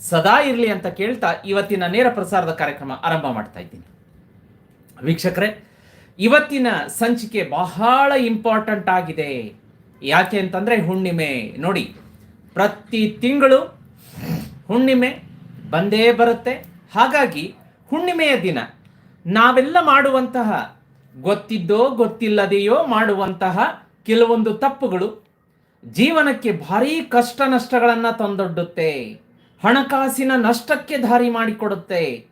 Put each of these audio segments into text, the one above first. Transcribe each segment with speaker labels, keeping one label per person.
Speaker 1: ಸದಾ ಇರಲಿ ಅಂತ ಕೇಳ್ತಾ ಇವತ್ತಿನ ನೇರ ಪ್ರಸಾರದ ಕಾರ್ಯಕ್ರಮ ಆರಂಭ ಮಾಡ್ತಾ ಇದ್ದೀನಿ. ವೀಕ್ಷಕರೇ, ಇವತ್ತಿನ ಸಂಚಿಕೆ ಬಹಳ ಇಂಪಾರ್ಟೆಂಟ್ ಆಗಿದೆ. ಯಾಕೆ ಅಂತಂದ್ರೆ ಹುಣ್ಣಿಮೆ. ನೋಡಿ, ಪ್ರತಿ ತಿಂಗಳು ಹುಣ್ಣಿಮೆ ಬಂದೇ ಬರುತ್ತೆ. ಹಾಗಾಗಿ ಹುಣ್ಣಿಮೆಯ ದಿನ ನಾವೆಲ್ಲ ಮಾಡುವಂತಹ ಗೊತ್ತಿದ್ದೋ ಗೊತ್ತಿಲ್ಲದೆಯೋ ಮಾಡುವಂತಹ ಕೆಲವೊಂದು ತಪ್ಪುಗಳು ಜೀವನಕ್ಕೆ ಭಾರೀ ಕಷ್ಟ ನಷ್ಟಗಳನ್ನು ತಂದೊಡ್ಡುತ್ತೆ. ಹಣಕಾಸಿನ ನಷ್ಟಕ್ಕೆ ದಾರಿ ಮಾಡಿಕೊಡುತ್ತೆ.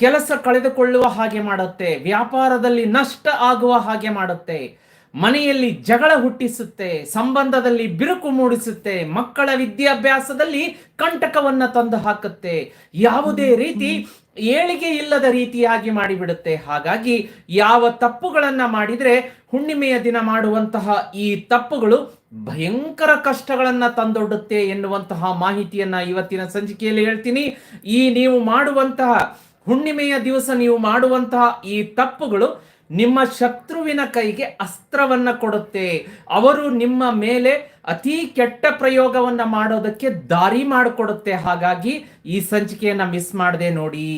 Speaker 1: ಕೆಲಸ ಕಳೆದುಕೊಳ್ಳುವ ಹಾಗೆ ಮಾಡುತ್ತೆ. ವ್ಯಾಪಾರದಲ್ಲಿ ನಷ್ಟ ಆಗುವ ಹಾಗೆ ಮಾಡುತ್ತೆ. ಮನೆಯಲ್ಲಿ ಜಗಳ ಹುಟ್ಟಿಸುತ್ತೆ. ಸಂಬಂಧದಲ್ಲಿ ಬಿರುಕು ಮೂಡಿಸುತ್ತೆ. ಮಕ್ಕಳ ವಿದ್ಯಾಭ್ಯಾಸದಲ್ಲಿ ಕಂಟಕವನ್ನ ತಂದು ಹಾಕುತ್ತೆ. ಯಾವುದೇ ರೀತಿ ಏಳಿಗೆ ಇಲ್ಲದ ರೀತಿಯಾಗಿ ಮಾಡಿಬಿಡುತ್ತೆ. ಹಾಗಾಗಿ ಯಾವ ತಪ್ಪುಗಳನ್ನ ಮಾಡಿದರೆ ಹುಣ್ಣಿಮೆಯ ದಿನ ಮಾಡುವಂತಹ ಈ ತಪ್ಪುಗಳು ಭಯಂಕರ ಕಷ್ಟಗಳನ್ನ ತಂದೊಡ್ಡುತ್ತೆ ಎನ್ನುವಂತಹ ಮಾಹಿತಿಯನ್ನ ಇವತ್ತಿನ ಸಂಚಿಕೆಯಲ್ಲಿ ಹೇಳ್ತೀನಿ. ಈ ನೀವು ಮಾಡುವಂತಹ ಹುಣ್ಣಿಮೆಯ ದಿವಸ ನೀವು ಮಾಡುವಂತಹ ಈ ತಪ್ಪುಗಳು ನಿಮ್ಮ ಶತ್ರುವಿನ ಕೈಗೆ ಅಸ್ತ್ರವನ್ನ ಕೊಡುತ್ತೆ. ಅವರು ನಿಮ್ಮ ಮೇಲೆ ಅತಿ ಕೆಟ್ಟ ಪ್ರಯೋಗವನ್ನ ಮಾಡೋದಕ್ಕೆ ದಾರಿ ಮಾಡಿಕೊಡುತ್ತೆ. ಹಾಗಾಗಿ ಈ ಸಂಚಿಕೆಯನ್ನು ಮಿಸ್ ಮಾಡದೆ ನೋಡಿ.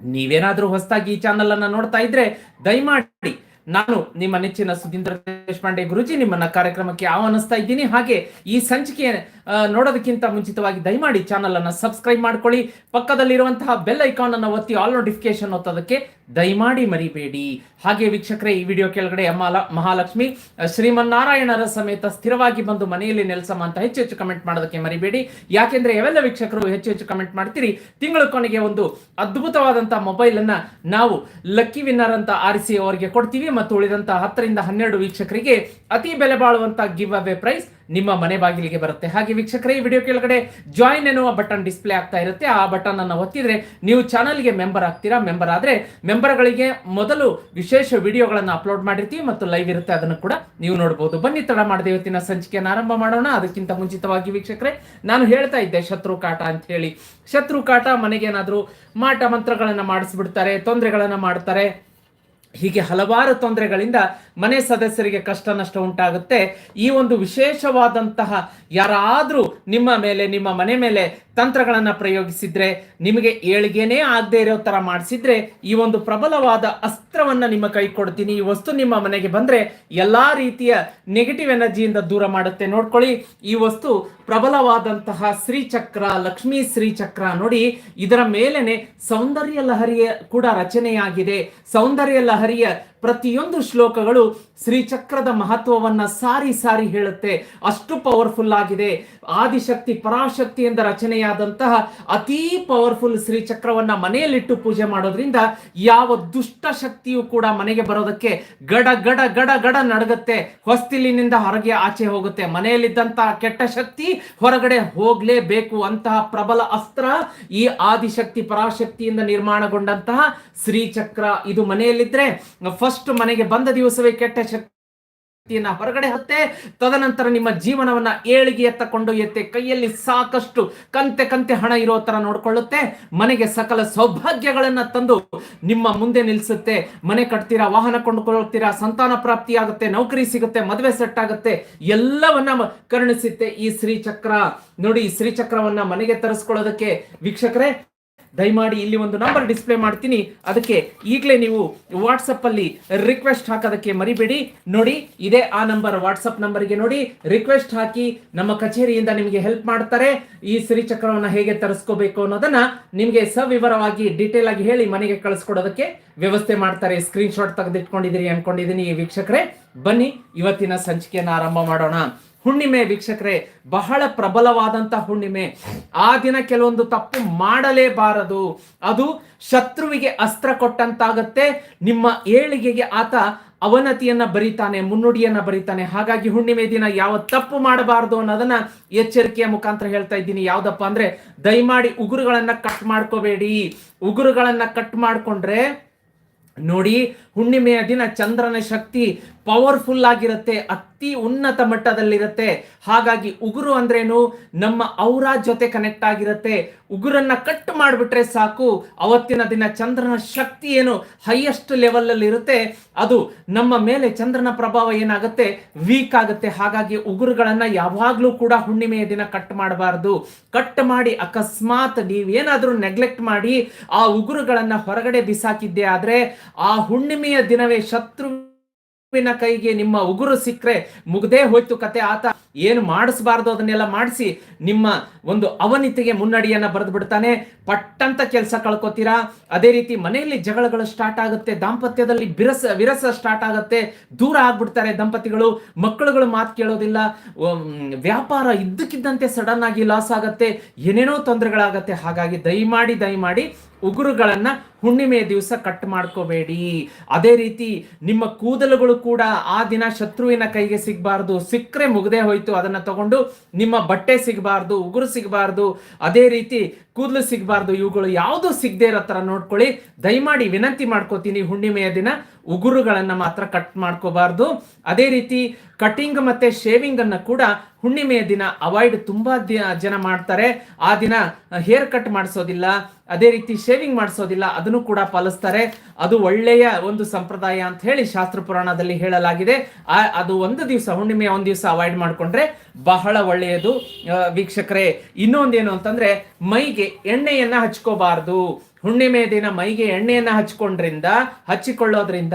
Speaker 1: ನೀವೇನಾದರೂ ಹೊಸದಾಗಿ ಈ ಚಾನಲನ್ನು ನೋಡ್ತಾ ಇದ್ರೆ ದಯಮಾಡಿ ನಾನು ನಿಮ್ಮ ನೆಚ್ಚಿನ ಸುಧೀಂದ್ರ ದೇಶಪಾಂಡೆ ಗುರುಜಿ ನಿಮ್ಮನ್ನ ಕಾರ್ಯಕ್ರಮಕ್ಕೆ ಆಹ್ವಾನಿಸ್ತಾ ಇದ್ದೀನಿ. ಹಾಗೆ ಈ ಸಂಚಿಕೆ ನೋಡೋದಕ್ಕಿಂತ ಮುಂಚಿತವಾಗಿ ದಯಮಾಡಿ ಚಾನಲ್ ಅನ್ನ ಸಬ್ಸ್ಕ್ರೈಬ್ ಮಾಡ್ಕೊಳ್ಳಿ. ಪಕ್ಕದಲ್ಲಿರುವಂತಹ ಬೆಲ್ ಐಕಾನ್ ಅನ್ನ ಒತ್ತಿ ಆಲ್ ನೋಟಿಫಿಕೇಶನ್ ಒತ್ತೋದಕ್ಕೆ ದಯಮಾಡಿ ಮರಿಬೇಡಿ. ಹಾಗೆ ವೀಕ್ಷಕರೇ, ಈ ವಿಡಿಯೋ ಕೆಳಗಡೆ ಅಮ್ಮ ಲ- ಮಹಾಲಕ್ಷ್ಮಿ ಶ್ರೀಮನ್ನಾರಾಯಣರ ಸಮೇತ ಸ್ಥಿರವಾಗಿ ಬಂದು ಮನೆಯಲ್ಲಿ ನೆಲೆಸಮ ಅಂತ ಹೆಚ್ಚು ಹೆಚ್ಚು ಕಮೆಂಟ್ ಮಾಡೋದಕ್ಕೆ ಮರಿಬೇಡಿ. ಯಾಕೆಂದ್ರೆ ಎಲ್ಲ ವೀಕ್ಷಕರು ಹೆಚ್ಚು ಹೆಚ್ಚು ಕಮೆಂಟ್ ಮಾಡ್ತೀರಿ. ತಿಂಗಳ ಕೊನೆಗೆ ಒಂದು ಅದ್ಭುತವಾದಂತಹ ಮೊಬೈಲ್ ಅನ್ನ ನಾವು ಲಕ್ಕಿ ವಿನ್ನರ್ ಅಂತ ಆರಿಸಿ ಅವರಿಗೆ ಕೊಡ್ತೀವಿ. ಮತ್ತು ಉಳಿದಂತ ಹತ್ತರಿಂದ ಹನ್ನೆರಡು ವೀಕ್ಷಕರಿಗೆ ಅತಿ ಬೆಲೆ ಬಾಳುವಂತ ಗಿವ್ ಅವೇ ಪ್ರೈಸ್ ನಿಮ್ಮ ಮನೆ ಬಾಗಿಲಿಗೆ ಬರುತ್ತೆ. ಹಾಗೆ ವೀಕ್ಷಕರೇ, ಈ ವಿಡಿಯೋ ಕೆಳಗಡೆ ಜಾಯಿನ್ ಎನ್ನುವ ಬಟನ್ ಡಿಸ್ಪ್ಲೇ ಆಗ್ತಾ ಇರುತ್ತೆ. ಆ ಬಟನ್ ಅನ್ನು ಒತ್ತಿದ್ರೆ ನೀವು ಚಾನಲ್ಗೆ ಮೆಂಬರ್ ಆಗ್ತೀರಾ? ಮೆಂಬರ್ ಆದ್ರೆ ಮೆಂಬರ್ಗಳಿಗೆ ಮೊದಲು ವಿಶೇಷ ವಿಡಿಯೋಗಳನ್ನು ಅಪ್ಲೋಡ್ ಮಾಡಿರ್ತೀವಿ ಮತ್ತು ಲೈವ್ ಇರುತ್ತೆ. ಅದನ್ನು ಕೂಡ ನೀವು ನೋಡಬಹುದು ಬನ್ನಿ, ತಡ ಮಾಡದೆ ಇವತ್ತಿನ ಸಂಚಿಕೆಯನ್ನು ಆರಂಭ ಮಾಡೋಣ. ಅದಕ್ಕಿಂತ ಮುಂಚಿತವಾಗಿ ವೀಕ್ಷಕರೇ, ನಾನು ಹೇಳ್ತಾ ಇದ್ದೆ ಶತ್ರು ಕಾಟ ಅಂತ ಹೇಳಿ. ಶತ್ರು ಕಾಟ ಮನೆಗೇನಾದ್ರೂ ಮಾಟ ಮಂತ್ರಗಳನ್ನ ಮಾಡಿಸ್ಬಿಡ್ತಾರೆ, ತೊಂದರೆಗಳನ್ನು ಮಾಡ್ತಾರೆ. ಹೀಗೆ ಹಲವಾರು ತೊಂದರೆಗಳಿಂದ ಮನೆ ಸದಸ್ಯರಿಗೆ ಕಷ್ಟ ನಷ್ಟ ಉಂಟಾಗುತ್ತೆ. ಈ ಒಂದು ವಿಶೇಷವಾದಂತಹ ಯಾರಾದರೂ ನಿಮ್ಮ ಮೇಲೆ, ನಿಮ್ಮ ಮನೆ ಮೇಲೆ ತಂತ್ರಗಳನ್ನು ಪ್ರಯೋಗಿಸಿದ್ರೆ, ನಿಮಗೆ ಏಳಿಗೆನೇ ಆಗದೇ ಇರೋ ತರ ಮಾಡಿಸಿದ್ರೆ, ಈ ಒಂದು ಪ್ರಬಲವಾದ ಅಸ್ತ್ರವನ್ನ ನಿಮ್ಮ ಕೈ ಕೊಡ್ತೀನಿ, ಈ ವಸ್ತು ನಿಮ್ಮ ಮನೆಗೆ ಬಂದ್ರೆ ಎಲ್ಲಾ ರೀತಿಯ ನೆಗೆಟಿವ್ ಎನರ್ಜಿಯಿಂದ ದೂರ ಮಾಡುತ್ತೆ. ನೋಡ್ಕೊಳ್ಳಿ, ಈ ವಸ್ತು ಪ್ರಬಲವಾದಂತಹ ಶ್ರೀಚಕ್ರ, ಲಕ್ಷ್ಮೀ ಶ್ರೀಚಕ್ರ ನೋಡಿ, ಇದರ ಮೇಲೆನೆ ಸೌಂದರ್ಯ ಲಹರಿಯ ಕೂಡ ರಚನೆಯಾಗಿದೆ. ಸೌಂದರ್ಯ ಲಹರಿಯ ಪ್ರತಿಯೊಂದು ಶ್ಲೋಕಗಳು ಶ್ರೀಚಕ್ರದ ಮಹತ್ವವನ್ನ ಸಾರಿ ಸಾರಿ ಹೇಳುತ್ತೆ. ಅಷ್ಟು ಪವರ್ಫುಲ್ ಆಗಿದೆ. ಆದಿಶಕ್ತಿ ಪರಾಶಕ್ತಿಯಿಂದ ರಚನೆಯಾದಂತಹ ಅತೀ ಪವರ್ಫುಲ್ ಶ್ರೀಚಕ್ರವನ್ನ ಮನೆಯಲ್ಲಿಟ್ಟು ಪೂಜೆ ಮಾಡೋದ್ರಿಂದ ಯಾವ ದುಷ್ಟ ಶಕ್ತಿಯು ಕೂಡ ಮನೆಗೆ ಬರೋದಕ್ಕೆ ಗಡ ಗಡ ಗಡ ಗಡ ನಡಗತ್ತೆ. ಹೊಸ್ತಿಲಿನಿಂದ ಹೊರಗೆ ಆಚೆ ಹೋಗುತ್ತೆ. ಮನೆಯಲ್ಲಿದ್ದಂತಹ ಕೆಟ್ಟ ಶಕ್ತಿ ಹೊರಗಡೆ ಹೋಗ್ಲೇಬೇಕು ಅಂತಹ ಪ್ರಬಲ ಅಸ್ತ್ರ ಈ ಆದಿಶಕ್ತಿ ಪರಾಶಕ್ತಿಯಿಂದ ನಿರ್ಮಾಣಗೊಂಡಂತಹ ಶ್ರೀಚಕ್ರ ಇದು ಮನೆಯಲ್ಲಿದ್ರೆ ಫಸ್ಟ್ ಮನೆಗೆ ಬಂದ ದಿವಸವೇ ಕೆಟ್ಟ ಶಕ್ತಿಯನ್ನ ಹೊರಗಡೆ ಹತ್ತೆ, ತದನಂತರ ನಿಮ್ಮ ಜೀವನವನ್ನ ಏಳಿಗೆ ಎತ್ತ ಎತ್ತೆ, ಕೈಯಲ್ಲಿ ಸಾಕಷ್ಟು ಕಂತೆ ಕಂತೆ ಹಣ ಇರೋ ತರ ನೋಡ್ಕೊಳ್ಳುತ್ತೆ. ಮನೆಗೆ ಸಕಲ ಸೌಭಾಗ್ಯಗಳನ್ನ ತಂದು ನಿಮ್ಮ ಮುಂದೆ ನಿಲ್ಲಿಸುತ್ತೆ ಮನೆ ಕಟ್ತೀರಾ, ವಾಹನ ಕೊಂಡುಕೊಳ್ತೀರಾ, ಸಂತಾನ ಪ್ರಾಪ್ತಿ ಆಗುತ್ತೆ, ನೌಕರಿ ಸಿಗುತ್ತೆ, ಮದುವೆ ಸೆಟ್ ಆಗುತ್ತೆ. ಎಲ್ಲವನ್ನ ಕರುಣಿಸುತ್ತೆ ಈ ಶ್ರೀಚಕ್ರ. ನೋಡಿ ಶ್ರೀಚಕ್ರವನ್ನ ಮನೆಗೆ ತರಿಸ್ಕೊಳ್ಳೋದಕ್ಕೆ ವೀಕ್ಷಕರೇ ದಯಮಾಡಿ ಇಲ್ಲಿ ಒಂದು ನಂಬರ್ ಡಿಸ್ಪ್ಲೇ ಮಾಡ್ತೀನಿ. ಅದಕ್ಕೆ ಈಗಲೇ ನೀವು ವಾಟ್ಸಪ್ಪಲ್ಲಿ ರಿಕ್ವೆಸ್ಟ್ ಹಾಕೋದಕ್ಕೆ ಮರಿಬೇಡಿ. ನೋಡಿ, ಇದೇ ಆ ನಂಬರ್ ವಾಟ್ಸಪ್ ನಂಬರ್ಗೆ ನೋಡಿ. ರಿಕ್ವೆಸ್ಟ್ ಹಾಕಿ ನಮ್ಮ ಕಚೇರಿಯಿಂದ ನಿಮಗೆ ಹೆಲ್ಪ್ ಮಾಡ್ತಾರೆ. ಈ ಸಿರಿಚಕ್ರವನ್ನು ಹೇಗೆ ತರಿಸ್ಕೋಬೇಕು ಅನ್ನೋದನ್ನ ನಿಮಗೆ ಸವಿವರವಾಗಿ ಡೀಟೇಲ್ ಆಗಿ ಹೇಳಿ ಮನೆಗೆ ಕಳಿಸ್ಕೊಡೋದಕ್ಕೆ ವ್ಯವಸ್ಥೆ ಮಾಡ್ತಾರೆ. ಸ್ಕ್ರೀನ್ಶಾಟ್ ತೆಗೆದಿಟ್ಕೊಂಡಿದ್ದೀರಿ ಅನ್ಕೊಂಡಿದ್ದೀನಿ. ವೀಕ್ಷಕರೇ, ಬನ್ನಿ, ಇವತ್ತಿನ ಸಂಚಿಕೆಯನ್ನು ಆರಂಭ ಮಾಡೋಣ. ಹುಣ್ಣಿಮೆ ವೀಕ್ಷಕರೇ, ಬಹಳ ಪ್ರಬಲವಾದಂತ ಹುಣ್ಣಿಮೆ. ಆ ದಿನ ಕೆಲವೊಂದು ತಪ್ಪು ಮಾಡಲೇಬಾರದು. ಅದು ಶತ್ರುವಿಗೆ ಅಸ್ತ್ರ ಕೊಟ್ಟಂತಾಗತ್ತೆ, ನಿಮ್ಮ ಏಳಿಗೆಗೆ ಆತ ಅವನತಿಯನ್ನ ಬರೀತಾನೆ, ಮುನ್ನುಡಿಯನ್ನ ಬರೀತಾನೆ. ಹಾಗಾಗಿ ಹುಣ್ಣಿಮೆ ದಿನ ಯಾವ ತಪ್ಪು ಮಾಡಬಾರದು ಅನ್ನೋದನ್ನ ಎಚ್ಚರಿಕೆಯ ಮುಖಾಂತರ ಹೇಳ್ತಾ ಇದ್ದೀನಿ. ಯಾವ್ದಪ್ಪ ಅಂದ್ರೆ, ದಯಮಾಡಿ ಉಗುರುಗಳನ್ನ ಕಟ್ ಮಾಡ್ಕೋಬೇಡಿ. ಉಗುರುಗಳನ್ನ ಕಟ್ ಮಾಡ್ಕೊಂಡ್ರೆ, ನೋಡಿ ಹುಣ್ಣಿಮೆಯ ದಿನ ಚಂದ್ರನ ಶಕ್ತಿ ಪವರ್ಫುಲ್ ಆಗಿರುತ್ತೆ, ಅತಿ ಉನ್ನತ ಮಟ್ಟದಲ್ಲಿರುತ್ತೆ. ಹಾಗಾಗಿ ಉಗುರು ಅಂದ್ರೇನು? ನಮ್ಮ ಔರ ಜೊತೆ ಕನೆಕ್ಟ್ ಆಗಿರುತ್ತೆ. ಉಗುರನ್ನ ಕಟ್ ಮಾಡಿಬಿಟ್ರೆ ಸಾಕು. ಅವತ್ತಿನ ದಿನ ಚಂದ್ರನ ಶಕ್ತಿ ಏನು? ಹೈಯೆಸ್ಟ್ ಲೆವೆಲ್ ಇರುತ್ತೆ ಅದು ನಮ್ಮ ಮೇಲೆ ಚಂದ್ರನ ಪ್ರಭಾವ ಏನಾಗುತ್ತೆ? ವೀಕ್ ಆಗುತ್ತೆ. ಹಾಗಾಗಿ ಉಗುರುಗಳನ್ನ ಯಾವಾಗ್ಲೂ ಕೂಡ ಹುಣ್ಣಿಮೆಯ ದಿನ ಕಟ್ ಮಾಡಬಾರದು. ಕಟ್ ಮಾಡಿ ಅಕಸ್ಮಾತ್ ನೀವೇನಾದ್ರೂ ನೆಗ್ಲೆಕ್ಟ್ ಮಾಡಿ ಆ ಉಗುರುಗಳನ್ನ ಹೊರಗಡೆ ಬಿಸಾಕಿದ್ದೆ ಆದ್ರೆ ಆ ಹುಣ್ಣಿಮೆಯ ದಿನವೇ ಶತ್ರುವಿನ ಕೈಗೆ ನಿಮ್ಮ ಉಗುರು ಸಿಕ್ಕರೆ ಮುಗ್ದೇ ಹೋಯ್ತು ಕತೆ. ಆತ ಏನು ಮಾಡಿಸಬಾರ್ದು ಅದನ್ನೆಲ್ಲ ಮಾಡಿಸಿ ನಿಮ್ಮ ಒಂದು ಅವನಿತಿಗೆ ಮುನ್ನಡಿಯನ್ನ ಬರೆದು ಬಿಡ್ತಾನೆ ಪಟ್ಟಂತ ಕೆಲಸ ಕಳ್ಕೊತೀರಾ? ಅದೇ ರೀತಿ ಮನೆಯಲ್ಲಿ ಜಗಳಗಳು ಸ್ಟಾರ್ಟ್ ಆಗುತ್ತೆ, ದಾಂಪತ್ಯದಲ್ಲಿ ಬಿರಸ, ವಿರಸ ಸ್ಟಾರ್ಟ್ ಆಗುತ್ತೆ. ದೂರ ಆಗ್ಬಿಡ್ತಾರೆ ದಂಪತಿಗಳು. ಮಕ್ಕಳುಗಳು ಮಾತು ಕೇಳೋದಿಲ್ಲ. ವ್ಯಾಪಾರ ಇದ್ದಕ್ಕಿದ್ದಂತೆ ಸಡನ್ ಆಗಿ ಲಾಸ್ ಆಗುತ್ತೆ. ಏನೇನೋ ತೊಂದರೆಗಳಾಗತ್ತೆ. ಹಾಗಾಗಿ ದಯಮಾಡಿ ದಯಮಾಡಿ ಉಗುರುಗಳನ್ನ ಹುಣ್ಣಿಮೆ ದಿವಸ ಕಟ್ ಮಾಡ್ಕೋಬೇಡಿ. ಅದೇ ರೀತಿ ನಿಮ್ಮ ಕೂದಲುಗಳು ಕೂಡ ಆ ದಿನ ಶತ್ರುವಿನ ಕೈಗೆ ಸಿಗಬಾರ್ದು. ಸಿಕ್ಕರೆ ಮುಗದೆ ಹೋಯ್ತು. ಅದನ್ನ ತಗೊಂಡು ನಿಮ್ಮ ಬಟ್ಟೆ ಸಿಗಬಾರ್ದು ಉಗುರು ಸಿಗಬಾರ್ದು ಅದೇ ರೀತಿ ಕೂದಲು ಸಿಗಬಾರ್ದು, ಇವುಗಳು ಯಾವುದು ಸಿಗದೆ ಇರೋ ಥರ ನೋಡ್ಕೊಳ್ಳಿ. ದಯಮಾಡಿ ವಿನಂತಿ ಮಾಡ್ಕೋತೀನಿ, ಹುಣ್ಣಿಮೆಯ ದಿನ ಉಗುರುಗಳನ್ನ ಮಾತ್ರ ಕಟ್ ಮಾಡ್ಕೋಬಾರ್ದು. ಅದೇ ರೀತಿ ಕಟಿಂಗ್ ಮತ್ತೆ ಶೇವಿಂಗ್ ಅನ್ನ ಕೂಡ ಹುಣ್ಣಿಮೆಯ ದಿನ ಅವಾಯ್ಡ್ ತುಂಬಾ ಜನ ಮಾಡ್ತಾರೆ. ಆ ದಿನ ಹೇರ್ ಕಟ್ ಮಾಡಿಸೋದಿಲ್ಲ, ಅದೇ ರೀತಿ ಶೇವಿಂಗ್ ಮಾಡಿಸೋದಿಲ್ಲ, ಅದನ್ನು ಕೂಡ ಪಾಲಿಸ್ತಾರೆ. ಅದು ಒಳ್ಳೆಯ ಒಂದು ಸಂಪ್ರದಾಯ ಅಂತ ಹೇಳಿ ಶಾಸ್ತ್ರ ಪುರಾಣದಲ್ಲಿ ಹೇಳಲಾಗಿದೆ. ಆ, ಅದು ಒಂದು ದಿವಸ, ಹುಣ್ಣಿಮೆಯ ಒಂದು ದಿವಸ ಅವಾಯ್ಡ್ ಮಾಡ್ಕೊಂಡ್ರೆ ಬಹಳ ಒಳ್ಳೆಯದು. ವೀಕ್ಷಕರೇ, ಇನ್ನೊಂದೇನು ಅಂತಂದ್ರೆ ಮೈಗೆ ಎಣ್ಣೆಯನ್ನ ಹಚ್ಕೋಬಾರ್ದು. ಹುಣ್ಣಿಮೆ ದಿನ ಮೈಗೆ ಎಣ್ಣೆಯನ್ನ ಹಚ್ಕೊಂಡ್ರಿಂದ, ಹಚ್ಚಿಕೊಳ್ಳೋದ್ರಿಂದ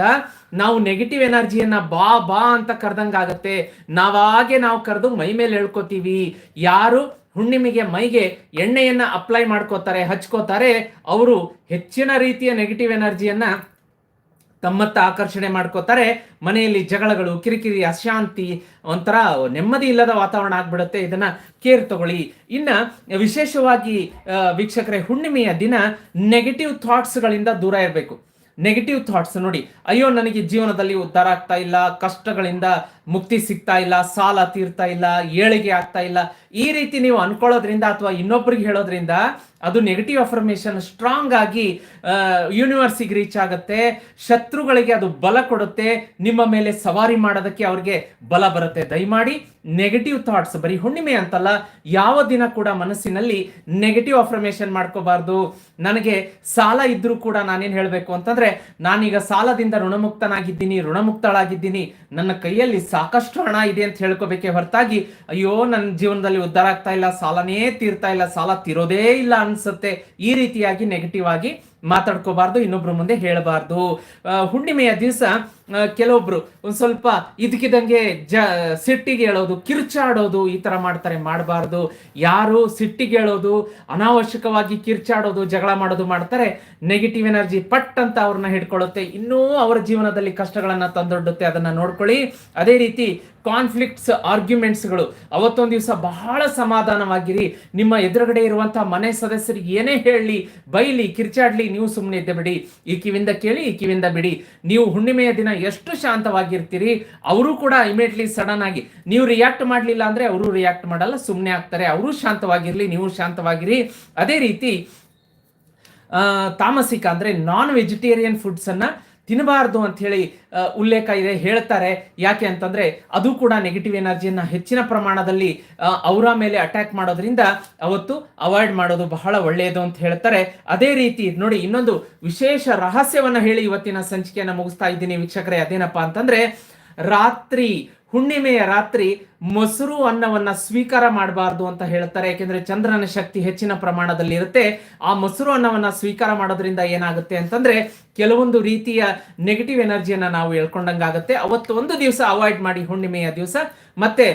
Speaker 1: ನಾವು ನೆಗೆಟಿವ್ ಎನರ್ಜಿಯನ್ನ ಬಾ ಬಾ ಅಂತ ಕರೆದಂಗಾಗತ್ತೆ. ನಾವಾಗೆ ನಾವು ಕರೆದು ಮೈ ಮೇಲೆ ಹೇಳ್ಕೊತೀವಿ. ಯಾರು ಹುಣ್ಣಿಮೆಗೆ ಮೈಗೆ ಎಣ್ಣೆಯನ್ನ ಅಪ್ಲೈ ಮಾಡ್ಕೋತಾರೆ, ಹಚ್ಕೋತಾರೆ, ಅವರು ಹೆಚ್ಚಿನ ರೀತಿಯ ನೆಗೆಟಿವ್ ಎನರ್ಜಿಯನ್ನ ತಮ್ಮತ್ತ ಆಕರ್ಷಣೆ ಮಾಡ್ಕೋತಾರೆ. ಮನೆಯಲ್ಲಿ ಜಗಳಗಳು, ಕಿರಿಕಿರಿ, ಅಶಾಂತಿ ಒಂಥರ ನೆಮ್ಮದಿ ಇಲ್ಲದ ವಾತಾವರಣ ಆಗ್ಬಿಡುತ್ತೆ. ಇದನ್ನ ಕೇರ್ ತಗೊಳ್ಳಿ. ಇನ್ನ ವಿಶೇಷವಾಗಿ ವೀಕ್ಷಕರೇ, ಹುಣ್ಣಿಮೆಯ ದಿನ ನೆಗೆಟಿವ್ ಥಾಟ್ಸ್ಗಳಿಂದ ದೂರ ಇರಬೇಕು. ನೆಗೆಟಿವ್ ಥಾಟ್ಸ್ ನೋಡಿ, ಅಯ್ಯೋ, ನನಗೆ ಜೀವನದಲ್ಲಿ ಉದ್ಧಾರ ಆಗ್ತಾ ಇಲ್ಲ, ಕಷ್ಟಗಳಿಂದ ಮುಕ್ತಿ ಸಿಗ್ತಾ ಇಲ್ಲ, ಸಾಲ ತೀರ್ತಾ ಇಲ್ಲ, ಏಳಿಗೆ ಆಗ್ತಾ ಇಲ್ಲ. ಈ ರೀತಿ ನೀವು ಅನ್ಕೊಳ್ಳೋದ್ರಿಂದ ಅಥವಾ ಇನ್ನೊಬ್ರಿಗೆ ಹೇಳೋದ್ರಿಂದ ಅದು ನೆಗೆಟಿವ್ ಅಫರ್ಮೇಶನ್ ಸ್ಟ್ರಾಂಗ್ ಆಗಿ ಯೂನಿವರ್ಸಿಗೆ ರೀಚ್ ಆಗುತ್ತೆ. ಶತ್ರುಗಳಿಗೆ ಅದು ಬಲ ಕೊಡುತ್ತೆ. ನಿಮ್ಮ ಮೇಲೆ ಸವಾರಿ ಮಾಡೋದಕ್ಕೆ ಅವ್ರಿಗೆ ಬಲ ಬರುತ್ತೆ. ದಯಮಾಡಿ ನೆಗೆಟಿವ್ ಥಾಟ್ಸ್ ಬರೀ ಹುಣ್ಣಿಮೆ ಅಂತಲ್ಲ, ಯಾವ ದಿನ ಕೂಡ ಮನಸ್ಸಿನಲ್ಲಿ ನೆಗೆಟಿವ್ ಅಫರ್ಮೇಶನ್ ಮಾಡ್ಕೋಬಾರ್ದು. ನನಗೆ ಸಾಲ ಇದ್ರೂ ಕೂಡ ನಾನೇನು ಹೇಳಬೇಕು ಅಂತಂದ್ರೆ, ನಾನೀಗ ಸಾಲದಿಂದ ಋಣಮುಕ್ತನಾಗಿದ್ದೀನಿ, ಋಣಮುಕ್ತಳಾಗಿದ್ದೀನಿ. ನನ್ನ ಕೈಯಲ್ಲಿ ಸಾಕಷ್ಟು ಹಣ ಇದೆ ಅಂತ ಹೇಳ್ಕೋಬೇಕೆ ಹೊರತಾಗಿ, ಅಯ್ಯೋ ನನ್ನ ಜೀವನದಲ್ಲಿ ಉದ್ಧಾರ ಆಗ್ತಾ ಇಲ್ಲ, ಸಾಲನೇ ತೀರ್ತಾ ಇಲ್ಲ, ಸಾಲ ತೀರೋದೇ ಇಲ್ಲ ಅನ್ಸುತ್ತೆ ಈ ರೀತಿಯಾಗಿ ನೆಗೆಟಿವ್ ಆಗಿ ಮಾತಾಡ್ಕೋಬಾರ್ದು, ಇನ್ನೊಬ್ರ ಮುಂದೆ ಹೇಳಬಾರ್ದು. ಹುಣ್ಣಿಮೆಯ ದಿವಸ ಕೆಲವೊಬ್ರು ಒಂದು ಸ್ವಲ್ಪ ಇದಕ್ಕಿದಂಗೆ ಜ, ಸಿಟ್ಟಿಗೆ ಹೇಳೋದು, ಕಿರ್ಚಾಡೋದು ಈ ತರ ಮಾಡ್ತಾರೆ, ಮಾಡಬಾರ್ದು. ಯಾರು ಸಿಟ್ಟಿಗೆ ಹೇಳೋದು, ಅನಾವಶ್ಯಕವಾಗಿ ಕಿರ್ಚಾಡೋದು, ಜಗಳ ಮಾಡೋದು ಮಾಡ್ತಾರೆ ನೆಗೆಟಿವ್ ಎನರ್ಜಿ ಪಟ್ ಅಂತ ಅವ್ರನ್ನ ಹಿಡ್ಕೊಳ್ಳುತ್ತೆ. ಇನ್ನೂ ಅವರ ಜೀವನದಲ್ಲಿ ಕಷ್ಟಗಳನ್ನ ತಂದೊಡ್ಡುತ್ತೆ, ಅದನ್ನ ನೋಡ್ಕೊಳ್ಳಿ. ಅದೇ ರೀತಿ ಕಾನ್ಫ್ಲಿಕ್ಟ್ಸ್ ಆರ್ಗ್ಯುಮೆಂಟ್ಸ್ಗಳು ಅವತ್ತೊಂದು ದಿವಸ ಬಹಳ ಸಮಾಧಾನವಾಗಿರಿ. ನಿಮ್ಮ ಎದುರುಗಡೆ ಇರುವಂತಹ ಮನೆ ಸದಸ್ಯರಿಗೆ ಏನೇ ಹೇಳಲಿ ಬೈಲಿ, ಕಿರ್ಚಾಡ್ಲಿ ನೀವು ಸುಮ್ಮನೆ ಇದ್ದೆ ಬಿಡಿ, ಈ ಕಿವಿಂದ ಕೇಳಿ, ಈ ಕಿವಿಂದ ಬಿಡಿ. ನೀವು ಹುಣ್ಣಿಮೆಯ ದಿನ ಎಷ್ಟು ಶಾಂತವಾಗಿರ್ತೀರಿ, ಅವರು ಕೂಡ ಇಮಿಡಿಯೇಟ್ಲಿ ಸಡನ್ ಆಗಿ, ನೀವು ರಿಯಾಕ್ಟ್ ಮಾಡಲಿಲ್ಲ ಅಂದ್ರೆ ಅವರು ರಿಯಾಕ್ಟ್ ಮಾಡಲ್ಲ ಸುಮ್ಮನೆ ಆಗ್ತಾರೆ. ಅವರು ಶಾಂತವಾಗಿರ್ಲಿ, ನೀವು ಶಾಂತವಾಗಿರಿ. ಅದೇ ರೀತಿ ತಾಮಸಿಕ ಅಂದ್ರೆ ನಾನ್ ವೆಜಿಟೇರಿಯನ್ ಫುಡ್ಸ್ ಅನ್ನ ತಿನ್ನಬಾರ್ದು ಅಂತ ಹೇಳಿ ಉಲ್ಲೇಖ ಇದೆ, ಹೇಳ್ತಾರೆ. ಯಾಕೆ ಅಂತಂದ್ರೆ, ಅದು ಕೂಡ ನೆಗೆಟಿವ್ ಎನರ್ಜಿಯನ್ನು ಹೆಚ್ಚಿನ ಪ್ರಮಾಣದಲ್ಲಿ ಅವರ ಮೇಲೆ ಅಟ್ಯಾಕ್ ಮಾಡೋದ್ರಿಂದ ಅವತ್ತು ಅವಾಯ್ಡ್ ಮಾಡೋದು ಬಹಳ ಒಳ್ಳೆಯದು ಅಂತ ಹೇಳ್ತಾರೆ. ಅದೇ ರೀತಿ ನೋಡಿ, ಇನ್ನೊಂದು ವಿಶೇಷ ರಹಸ್ಯವನ್ನ ಹೇಳಿ ಇವತ್ತಿನ ಸಂಚಿಕೆಯನ್ನ ಮುಗಿಸ್ತಾ ಇದ್ದೀನಿ ವೀಕ್ಷಕರೇ. ಅದೇನಪ್ಪ ಅಂತಂದ್ರೆ, ರಾತ್ರಿ ಹುಣ್ಣಿಮೆಯ ರಾತ್ರಿ ಮೊಸರು ಅನ್ನವನ್ನ ಸ್ವೀಕಾರ ಮಾಡಬಾರ್ದು ಅಂತ ಹೇಳ್ತಾರೆ. ಯಾಕೆಂದ್ರೆ ಚಂದ್ರನ ಶಕ್ತಿ ಹೆಚ್ಚಿನ ಪ್ರಮಾಣದಲ್ಲಿ ಇರುತ್ತೆ. ಆ ಮೊಸರು ಅನ್ನವನ್ನ ಸ್ವೀಕಾರ ಮಾಡೋದ್ರಿಂದ ಏನಾಗುತ್ತೆ ಅಂತಂದ್ರೆ ಕೆಲವೊಂದು ರೀತಿಯ ನೆಗೆಟಿವ್ ಎನರ್ಜಿಯನ್ನ ನಾವು ಹೇಳ್ಕೊಂಡಂಗಾಗತ್ತೆ. ಅವತ್ತು ಒಂದು ದಿವಸ ಅವಾಯ್ಡ್ ಮಾಡಿ ಹುಣ್ಣಿಮೆಯ ದಿವಸ. ಮತ್ತೆ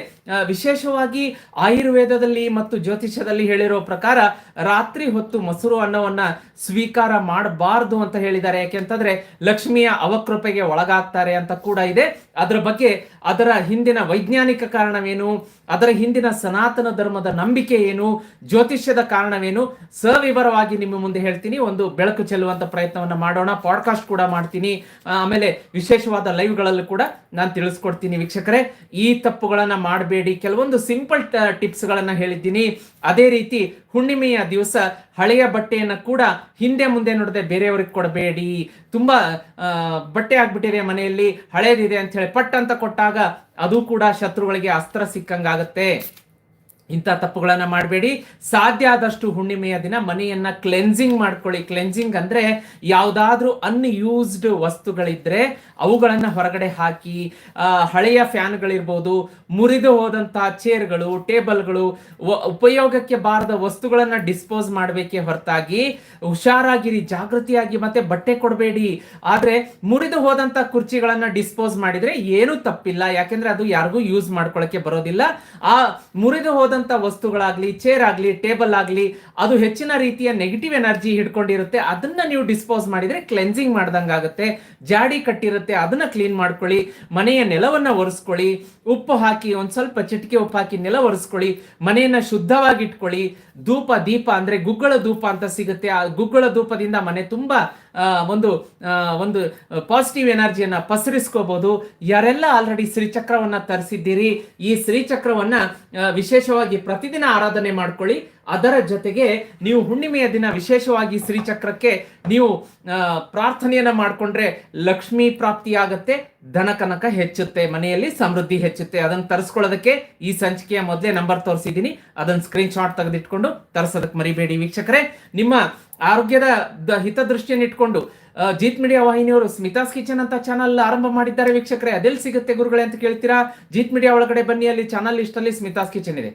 Speaker 1: ವಿಶೇಷವಾಗಿ ಆಯುರ್ವೇದದಲ್ಲಿ ಮತ್ತು ಜ್ಯೋತಿಷ್ಯದಲ್ಲಿ ಹೇಳಿರೋ ಪ್ರಕಾರ ರಾತ್ರಿ ಹೊತ್ತು ಮೊಸರು ಅನ್ನವನ್ನ ಸ್ವೀಕಾರ ಮಾಡಬಾರ್ದು ಅಂತ ಹೇಳಿದ್ದಾರೆ. ಯಾಕೆಂತಂದ್ರೆ ಲಕ್ಷ್ಮಿಯ ಅವಕೃಪೆಗೆ ಒಳಗಾಗ್ತಾರೆ ಅಂತ ಕೂಡ ಇದೆ. ಅದರ ಬಗ್ಗೆ ಅದರ ಹಿಂದಿನ ವೈಜ್ಞಾನಿಕ ಕಾರಣ ಕಾರಣವೇನು? ಅದರ ಹಿಂದಿನ ಸನಾತನ ಧರ್ಮದ ನಂಬಿಕೆ ಏನು? ಜ್ಯೋತಿಷ್ಯದ ಕಾರಣವೇನು? ಸವಿವರವಾಗಿ ನಿಮ್ಮ ಮುಂದೆ ಹೇಳ್ತೀನಿ. ಒಂದು ಬೆಳಕು ಚೆಲ್ಲುವಂತ ಪ್ರಯತ್ನವನ್ನ ಮಾಡೋಣ. ಪಾಡ್ಕಾಸ್ಟ್ ಕೂಡ ಮಾಡ್ತೀನಿ. ಆಮೇಲೆ ವಿಶೇಷವಾದ ಲೈವ್ಗಳಲ್ಲೂ ಕೂಡ ನಾನು ತಿಳಿಸ್ಕೊಡ್ತೀನಿ ವೀಕ್ಷಕರೇ. ಈ ತಪ್ಪುಗಳನ್ನ ಮಾಡಬೇಡಿ. ಕೆಲವೊಂದು ಸಿಂಪಲ್ ಟಿಪ್ಸ್ಗಳನ್ನು ಹೇಳಿದ್ದೀನಿ. ಅದೇ ರೀತಿ ಹುಣ್ಣಿಮೆಯ ದಿವಸ ಹಳೆಯ ಬಟ್ಟೆಯನ್ನು ಕೂಡ ಹಿಂದೆ ಮುಂದೆ ನೋಡದೆ ಬೇರೆಯವ್ರಿಗೆ ಕೊಡಬೇಡಿ. ತುಂಬಾ ಬಟ್ಟೆ ಆಗ್ಬಿಟ್ಟಿದೆ ಮನೆಯಲ್ಲಿ, ಹಳೇದಿದೆ ಅಂತ ಹೇಳಿ ಪಟ್ ಅಂತ ಕೊಟ್ಟಾಗ ಅದು ಕೂಡ ಶತ್ರುಗಳಿಗೆ ಅಸ್ತ್ರ ಸಿಕ್ಕಂಗಾಗತ್ತೆ. ಇಂಥ ತಪ್ಪುಗಳನ್ನು ಮಾಡಬೇಡಿ. ಸಾಧ್ಯ ಆದಷ್ಟು ಹುಣ್ಣಿಮೆಯ ದಿನ ಮನೆಯನ್ನ ಕ್ಲೆನ್ಸಿಂಗ್ ಮಾಡ್ಕೊಳ್ಳಿ. ಕ್ಲೆನ್ಸಿಂಗ್ ಅಂದ್ರೆ ಯಾವುದಾದ್ರೂ ಅನ್ಯೂಸ್ಡ್ ವಸ್ತುಗಳಿದ್ರೆ ಅವುಗಳನ್ನು ಹೊರಗಡೆ ಹಾಕಿ ಹಳೆಯ ಫ್ಯಾನ್ಗಳಿರ್ಬೋದು, ಮುರಿದು ಹೋದಂಥ ಚೇರ್ಗಳು, ಟೇಬಲ್ಗಳು ಉಪಯೋಗಕ್ಕೆ ಬಾರದ ವಸ್ತುಗಳನ್ನು ಡಿಸ್ಪೋಸ್ ಮಾಡಬೇಕೇ ಹೊರತಾಗಿ ಹುಷಾರಾಗಿರಿ, ಜಾಗೃತಿಯಾಗಿ ಮತ್ತೆ ಬಟ್ಟೆ ಕೊಡಬೇಡಿ. ಆದರೆ ಮುರಿದು ಹೋದಂಥ ಕುರ್ಚಿಗಳನ್ನು ಡಿಸ್ಪೋಸ್ ಮಾಡಿದ್ರೆ ಏನೂ ತಪ್ಪಿಲ್ಲ. ಯಾಕೆಂದರೆ ಅದು ಯಾರಿಗೂ ಯೂಸ್ ಮಾಡ್ಕೊಳ್ಳೋಕ್ಕೆ ಬರೋದಿಲ್ಲ. ಆ, ಮುರಿದು ಹೋದಂತ ವಸ್ತುಗಳಾಗ್ಲಿ ಚೇರ್ ಆಗ್ಲಿ ಟೇಬಲ್ ಆಗ್ಲಿ, ಅದು ಹೆಚ್ಚಿನ ರೀತಿಯ ನೆಗೆಟಿವ್ ಎನರ್ಜಿ ಹಿಡ್ಕೊಂಡಿರುತ್ತೆ. ಅದನ್ನ ನೀವು ಡಿಸ್ಪೋಸ್ ಮಾಡಿದ್ರೆ ಕ್ಲೆನ್ಸಿಂಗ್ ಮಾಡ್ದಂಗಾಗುತ್ತೆ ಜಾಡಿ ಕಟ್ಟಿರುತ್ತೆ, ಅದನ್ನ ಕ್ಲೀನ್ ಮಾಡ್ಕೊಳ್ಳಿ. ಮನೆಯ ನೆಲವನ್ನ ಒರೆಸ್ಕೊಳ್ಳಿ. ಉಪ್ಪು ಹಾಕಿ, ಒಂದ್ ಸ್ವಲ್ಪ ಚಿಟಿಕೆ ಉಪ್ಪು ಹಾಕಿ ನೆಲ ಒರೆಸ್ಕೊಳ್ಳಿ. ಮನೆಯನ್ನ ಶುದ್ಧವಾಗಿ ಇಟ್ಕೊಳ್ಳಿ. ಧೂಪ, ದೀಪ ಅಂದ್ರೆ ಗುಗ್ಗಳ ಧೂಪ ಅಂತ ಸಿಗುತ್ತೆ. ಆ ಗುಗ್ಗಳ ಧೂಪದಿಂದ ಮನೆ ತುಂಬಾ ಒಂದು ಒಂದು ಪಾಸಿಟಿವ್ ಎನರ್ಜಿಯನ್ನು ಪಸರಿಸ್ಕೋಬೋದು. ಯಾರೆಲ್ಲ ಆಲ್ರೆಡಿ ಶ್ರೀಚಕ್ರವನ್ನು ತರಿಸಿದ್ದೀರಿ, ಈ ಶ್ರೀಚಕ್ರವನ್ನು ವಿಶೇಷವಾಗಿ ಪ್ರತಿದಿನ ಆರಾಧನೆ ಮಾಡ್ಕೊಳ್ಳಿ. ಅದರ ಜೊತೆಗೆ ನೀವು ಹುಣ್ಣಿಮೆಯ ದಿನ ವಿಶೇಷವಾಗಿ ಶ್ರೀಚಕ್ರಕ್ಕೆ ನೀವು ಪ್ರಾರ್ಥನೆಯನ್ನ ಮಾಡ್ಕೊಂಡ್ರೆ ಲಕ್ಷ್ಮೀ ಪ್ರಾಪ್ತಿಯಾಗತ್ತೆ ಧನಕನಕ ಹೆಚ್ಚುತ್ತೆ, ಮನೆಯಲ್ಲಿ ಸಮೃದ್ಧಿ ಹೆಚ್ಚುತ್ತೆ. ಅದನ್ನು ತರಿಸ್ಕೊಳ್ಳೋದಕ್ಕೆ ಈ ಸಂಚಿಕೆಯ ಮೊದಲೇ ನಂಬರ್ ತೋರಿಸಿದ್ದೀನಿ. ಅದನ್ನ ಸ್ಕ್ರೀನ್ ಶಾಟ್ ತೆಗೆದಿಟ್ಕೊಂಡು ತರಿಸೋದಕ್ಕೆ ಮರಿಬೇಡಿ ವೀಕ್ಷಕರೇ. ನಿಮ್ಮ ಆರೋಗ್ಯದ ಹಿತದೃಷ್ಟಿಯನ್ನು ಇಟ್ಕೊಂಡು ಜೀತ್ ಮೀಡಿಯಾ ವಾಹಿನಿಯವರು ಸ್ಮಿತಾಸ್ ಕಿಚನ್ ಅಂತ ಚಾನಲ್ ಆರಂಭ ಮಾಡಿದ್ದಾರೆ ವೀಕ್ಷಕರೇ. ಅದೆಲ್ಲಿ ಸಿಗುತ್ತೆ ಗುರುಗಳೇ ಅಂತ ಕೇಳ್ತೀರಾ? ಜೀತ್ ಮೀಡಿಯಾ ಒಳಗಡೆ ಬನ್ನಿ. ಅಲ್ಲಿ ಚಾನಲ್ ಇಷ್ಟಲ್ಲಿ ಸ್ಮಿತಾಸ್ ಕಿಚನ್ ಇದೆ.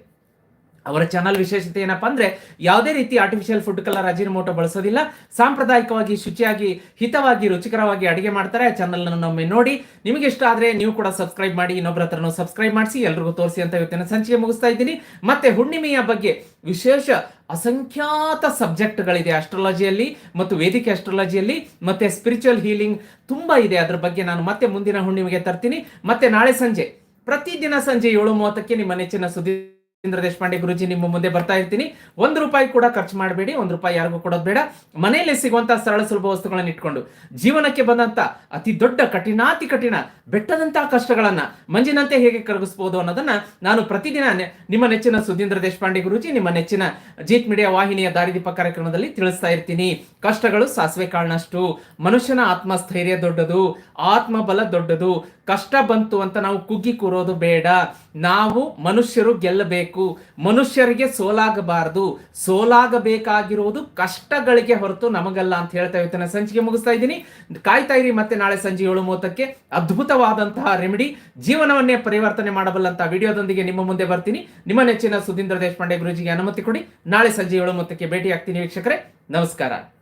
Speaker 1: ಅವರ ಚಾನಲ್ ವಿಶೇಷತೆ ಏನಪ್ಪ ಅಂದ್ರೆ ಯಾವುದೇ ರೀತಿ ಆರ್ಟಿಫಿಷಿಯಲ್ ಫುಡ್ ಕಲರ್ ಅಜಿನಮೋಟೋ ಬಳಸೋದಿಲ್ಲ. ಸಾಂಪ್ರದಾಯಿಕವಾಗಿ, ಶುಚಿಯಾಗಿ, ಹಿತವಾಗಿ, ರುಚಿಕರವಾಗಿ ಅಡಿಗೆ ಮಾಡ್ತಾರೆ. ಆ ಚಾನಲ್ ಒಮ್ಮೆ ನೋಡಿ. ನಿಮಗೆ ಇಷ್ಟ ಆದ್ರೆ ನೀವು ಕೂಡ ಸಬ್ಸ್ಕ್ರೈಬ್ ಮಾಡಿ ಇನ್ನೊಬ್ಬರ ಹತ್ರನೂ ಸಬ್ಸ್ಕ್ರೈಬ್ ಮಾಡಿಸಿ, ಎಲ್ರಿಗೂ ತೋರಿಸಿ ಅಂತ ಇವತ್ತಿನ ಸಂಚಿಕೆ ಮುಗಿಸ್ತಾ ಇದ್ದೀನಿ. ಮತ್ತೆ ಹುಣ್ಣಿಮೆಯ ಬಗ್ಗೆ ವಿಶೇಷ ಅಸಂಖ್ಯಾತ ಸಬ್ಜೆಕ್ಟ್ಗಳಿದೆ ಅಸ್ಟ್ರಾಲಜಿಯಲ್ಲಿ ಮತ್ತು ವೇದಿಕೆ ಅಸ್ಟ್ರಾಲಜಿಯಲ್ಲಿ ಮತ್ತೆ ಸ್ಪಿರಿಚುವಲ್ ಹೀಲಿಂಗ್ ತುಂಬಾ ಇದೆ. ಅದ್ರ ಬಗ್ಗೆ ನಾನು ಮತ್ತೆ ಮುಂದಿನ ಹುಣ್ಣಿಮೆಗೆ ತರ್ತೀನಿ. ಮತ್ತೆ ನಾಳೆ ಸಂಜೆ, ಪ್ರತಿದಿನ ಸಂಜೆ ಏಳು ಮೂವತ್ತಕ್ಕೆ ನಿಮ್ಮ ನೆಚ್ಚಿನ ಸುದ್ದಿ ಸುಧೀಂದ್ರ ದೇಶಪಾಂಡೆ ಗುರುಜಿ ನಿಮ್ಮ ಮುಂದೆ ಬರ್ತಾ ಇರ್ತೀನಿ. ಒಂದು ರೂಪಾಯಿ ಕೂಡ ಖರ್ಚು ಮಾಡಬೇಡಿ, ಒಂದು ರೂಪಾಯಿ ಯಾರಿಗೂ ಕೊಡೋದು ಬೇಡ. ಮನೆಯಲ್ಲಿ ಸಿಗುವಂತಹ ಸರಳ ಸುಲಭ ವಸ್ತುಗಳನ್ನ ಇಟ್ಕೊಂಡು ಜೀವನಕ್ಕೆ ಬಂದಂತ ಅತಿ ದೊಡ್ಡ ಕಠಿಣಾತಿ ಕಠಿಣ ಬೆಟ್ಟದಂತಹ ಕಷ್ಟಗಳನ್ನ ಮಂಜಿನಂತೆ ಹೇಗೆ ಕರಗಿಸಬಹುದು ಅನ್ನೋದನ್ನ ನಾನು ಪ್ರತಿದಿನ ನಿಮ್ಮ ನೆಚ್ಚಿನ ಸುಧೀಂದ್ರ ದೇಶಪಾಂಡೆ ಗುರುಜಿ, ನಿಮ್ಮ ನೆಚ್ಚಿನ ಜೀತ್ ಮೀಡಿಯಾ ವಾಹಿನಿಯ ದಾರಿದೀಪ ಕಾರ್ಯಕ್ರಮದಲ್ಲಿ ತಿಳಿಸ್ತಾ ಇರ್ತೀನಿ. ಕಷ್ಟಗಳು ಸಾಸಿವೆ ಕಾಳಿನಷ್ಟು ಮನುಷ್ಯನ ಆತ್ಮಸ್ಥೈರ್ಯ ದೊಡ್ಡದು. ಆತ್ಮಬಲ ದೊಡ್ಡದು, ಕಷ್ಟ ಬಂತು ಅಂತ ನಾವು ಕುಗ್ಗಿ ಕೂರೋದು ಬೇಡ. ನಾವು ಮನುಷ್ಯರು ಗೆಲ್ಲಬೇಕು. ಮನುಷ್ಯರಿಗೆ ಸೋಲಾಗಬಾರದು. ಸೋಲಾಗಬೇಕಾಗಿರುವುದು ಕಷ್ಟಗಳಿಗೆ ಹೊರತು ನಮಗಲ್ಲ ಅಂತ ಹೇಳ್ತಾ ಇವತ್ತಿನ ಸಂಚಿಕೆ ಮುಗಿಸ್ತಾ ಇದ್ದೀನಿ. ಕಾಯ್ತಾ ಇರಿ ಮತ್ತೆ ನಾಳೆ ಸಂಜೆ ಏಳು ಮೂವತ್ತಕ್ಕೆ ಅದ್ಭುತವಾದಂತಹ ರೆಮಿಡಿ ಜೀವನವನ್ನೇ ಪರಿವರ್ತನೆ ಮಾಡಬಲ್ಲಂತಹ ವಿಡಿಯೋದೊಂದಿಗೆ ನಿಮ್ಮ ಮುಂದೆ ಬರ್ತೀನಿ. ನಿಮ್ಮ ನೆಚ್ಚಿನ ಸುಧೀಂದ್ರ ದೇಶಪಾಂಡೆ ಗುರುಜಿಗೆ ಅನುಮತಿ ಕೊಡಿ. ನಾಳೆ ಸಂಜೆ ಏಳು ಮೂವತ್ತಕ್ಕೆ ಭೇಟಿ ಆಗ್ತೀನಿ ವೀಕ್ಷಕರೇ. ನಮಸ್ಕಾರ.